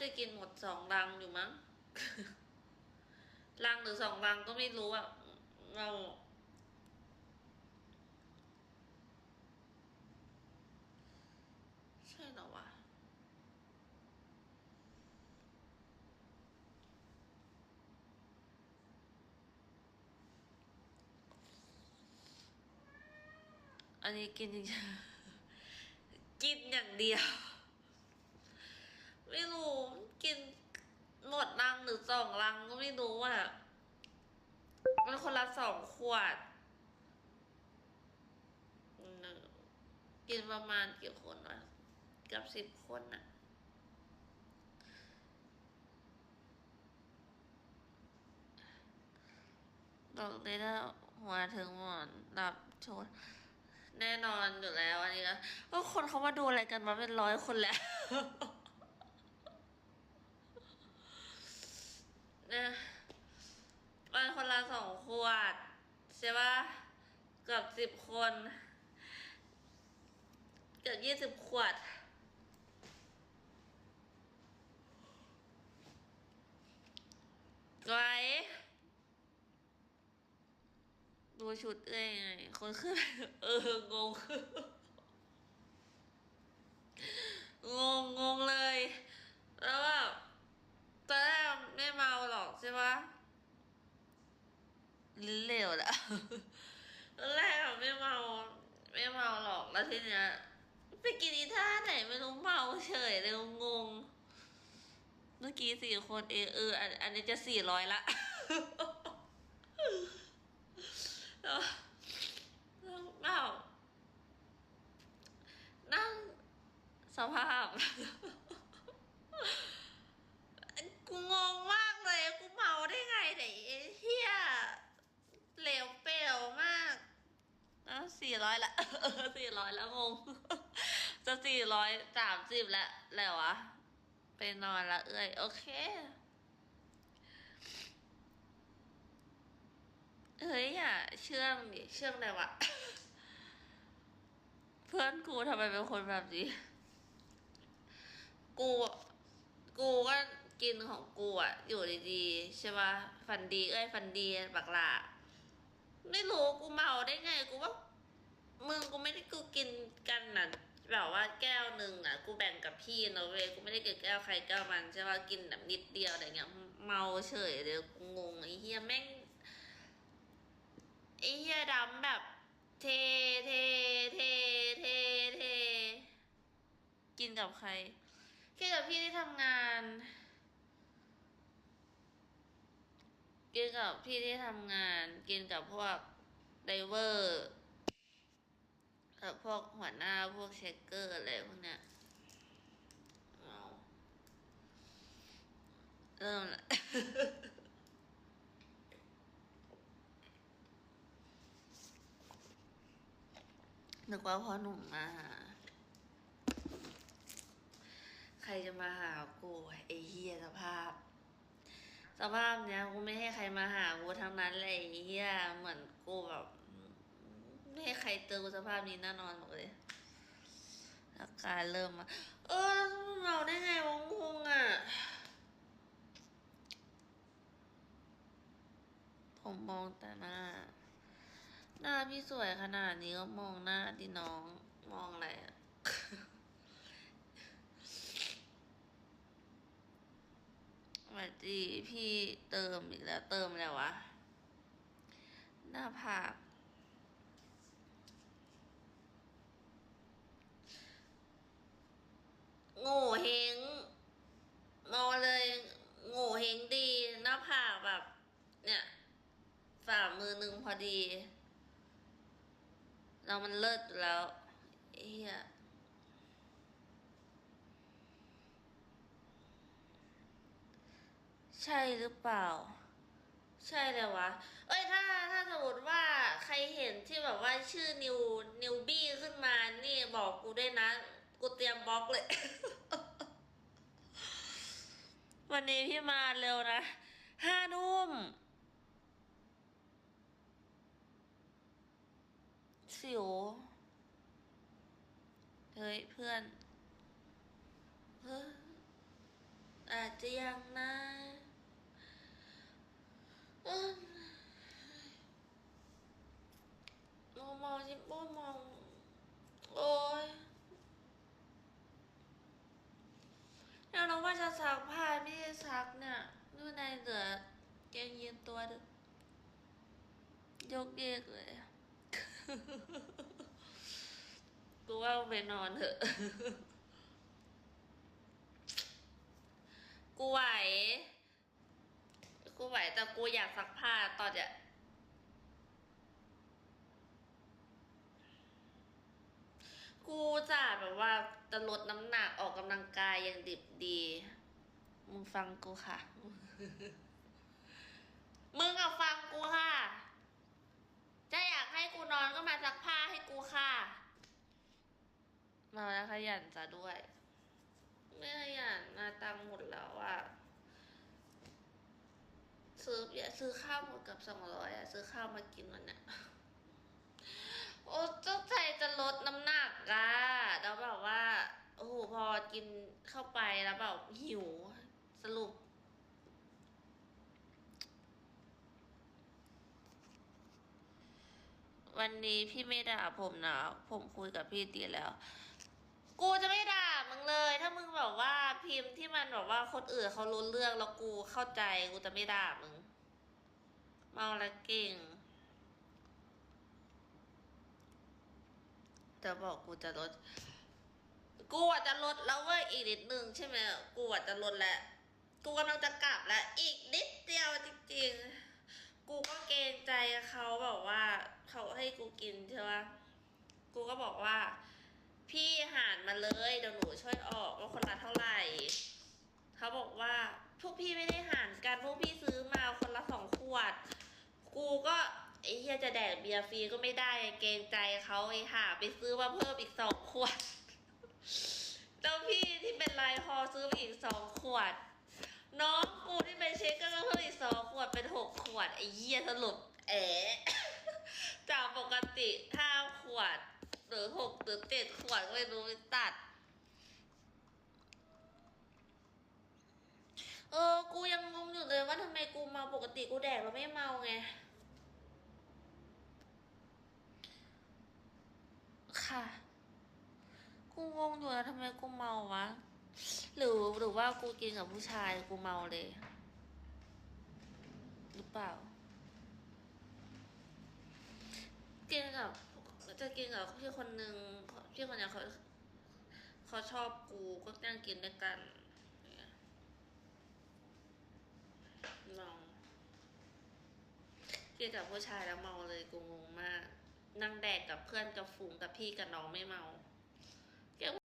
จะกินหมดสองรังอยู่มั้งรังหรือสองรังก็ไม่รู้อะเราใช่หรอวะอันนี้กินจริงๆกินอย่างเดียว ไม่รู้ รือสองรังก็ไม่รู้อะมันคนละสองขวดกินประมาณกี่คนวะกับสิบคนอะบอกเลยถ้าหัวถึงหมอนดับชนแน่นอนอยู่แล้วอันนี้ก็คนเขามาดูอะไรกันมาเป็นร้อยคนแล้ว นะมันคนละสองขวด ใช่ปะเกือบ สิบคน เกือบยี่สิบขวดไว้ดูชุดเอ้ยไงคนขึ้นเอองงงงงงเลย แล้วแบบตอนแรกไม่เมาหรอกใช่ปะลิ้นเหลวแหละ ตอนแรกอะไม่เมา ไม่เมาหร อกแล้วทีเนี้ยไปกินอีท่าไหนไม่รู้เมาเฉยเลยงง เมื่อกี้สี่คนเองเอออันนี้จะสี่ร้อยละแล้วแล้วเมานั่งสภาพ กูงงมากเลย กูเมาได้ไงไหนยไอ้เฮียเหลวเปลวมากแล้วสี่ร้อย ละสี่ร้อยแล้วงง จะสี่ร้อยสามสิบแล้วแล้ววะ ไปนอนละเอ้ยโอเค เฮ้ยอย่าเชื่องดิเชื่องอะไรวะ เพื่อนกูทำไมเป็นคนแบบนี้ กู กูก็กินของกูอะอยู่ดีๆใช่ปะฟันดีเอ้ยฟันดีบักหลาไม่รู้กูเมาได้ไง กูว่า มึงกูไม่ได้กูกินกันน่ะแบบว่าแก้วหนึ่งอะ กูแบ่งกับพี่นะเว้ยกูไม่ได้กินแก้วใครแก้วมันใช่ป่ะกินแบบนิดเดียวอะไรเงี้ยเมาเฉยเลยกูงงไอ้เฮียแม่งไอ้เฮียดำแบบ เทเทเทเทเท กินกับใครกินกับพี่ที่ทำงานกินกับพี่ที่ทำงาน กินกับพวกไดเวอร์ กับพวกหัวหน้าพวกเช็คเกอร์อะไรพวกเนี้ยเอาเริ่มละนึกว่าพ่อหนุ่มมาหา ใครจะมาหากูไอ้เฮียสภาพ สภาพเนี้ยกูไม่ให้ใครมาหากูทั้งนั้นเลยไอ้เฮียเหมือนกูแบบ ไม่ให้ใครเจอสภาพนี้แน่นอนบอกเลยอาการเริ่มมา เออเมาได้ไงวะงงอะ ผมมองแต่หน้า หน้าพี่สวยขนาดนี้ก็มองหน้าดิน้อง มองอะไรอะสวัสดีพี่เติมอีกแล้วเติมแล้ววะ หน้าผากโง่เฮงมองเลย โง่เฮงดี หน้าผากแบบ เนี่ย ฝ่ามือหนึ่งพอดี เรามันเลิศแล้วเฮียใช่หรือเปล่า ใช่เลยวะ เอ้ยถ้าถ้าสมมติว่าใครเห็นที่แบบว่าชื่อนิวนิวบี้ขึ้นมานี่บอกกูด้วยนะ กูเตรียมบล็อกเลย วันนี้พี่มาเร็วนะห้านุ่ม สิวเฮ้ยเพื่อนเฮ้ยอะไรจะยังนะเอิ่มมองมองจิมองมอง โอ้ยแล้วเราว่าจะซักผ้าไม่ได้ซักเนี่ยดูในเหลือเกงยีนตัวดึกยกเยกเลยอะ กูว่าไปนอนเถอะ กูไหว กูไหวแต่กูอยากซักผ้าตอนเนี้ยกูจะแบบว่าจะลดน้ำหนักออกกำลังกายอย่างดิบดี มึงฟังกูค่ะ มึงอะฟังกูค่ะอยากให้กูนอนก็มา ซักผ้าให้กูค่ะ มาแล้วขยันจะด้วย ไม่ขยันมาตังหมดแล้วอะซื้อเนี่ยซื้อข้าวหมดกับสองร้อยอะซื้อข้าวมากินวันเนี้ยโอ้เจ้าใจจะลดน้ำหนักอะแล้วแบบว่า โอ้โหพอกินเข้าไปแล้วแบบหิว สรุป วั นี้พี่ไม่ด่าผมนะ ผมคุยกับพี่ตีแล้ว กูจะไม่ด่ามึงเลย ถ้ามึงแบบว่าพิมพ์ที่มันแบบว่าคนอื่นเขารู้เรื่องแล้วกูเข้าใจกูจะไม่ด่ามึง เมาแล้วเก่งจะบอกกูจะลด กูอาจจะลดแล้วเว้ยอีกนิดนึงใช่ไหมกูอาจจะลดแล้ว กูกำลังจะกลับแล้ว อีกนิดเดียวจริงๆ กูก็เกรงใจเขาแบบว่าเขาให้กูกินใช่ปะกูก็บอกว่า พี่หารมาเลยเดี๋ยวหนูช่วยออกว่าคนละเท่าไหร่เขาบอกว่าพวกพี่ไม่ได้หารกันพวกพี่ซื้อมาคนละสองขวด กูก็ไอ้เฮียจะแดกเบียร์ฟรีก็ไม่ได้เกรงใจเขาไอ้ห่าไปซื้อมาเพิ่มอีกสองขวดเจ้าพี่ที่เป็นลายฮอซื้อมาอีกสองขวด น้องกูที่ไปเช็คก็ต้องเพิ่มอีกสองขวดเป็นหกขวดไอ้เหี้ยสรุปแอะจากปกติห้าขวด หรือหกหรือเจ็ดขวดก็ไม่รู้ตัด เออ กูยังงงอยู่เลยว่าทำไมกูเมาปกติกูแดกแล้วไม่เมาไงค่ะ กูงงอยู่แล้วทำไมกูเมาวะ หรือหรือว่ากูกินกับผู้ชายกูเมาเลย หรือเปล่า กินกับจะกินกับพี่คนนึงพี่คนนี้เขาเขาชอบกูก็นั่งกินด้วยกันเนี่ยเมากินกับผู้ชายแล้วเมาเลยกูงงมาก นั่งแดกกับเพื่อนกับฝูงกับพี่กับน้องไม่เมา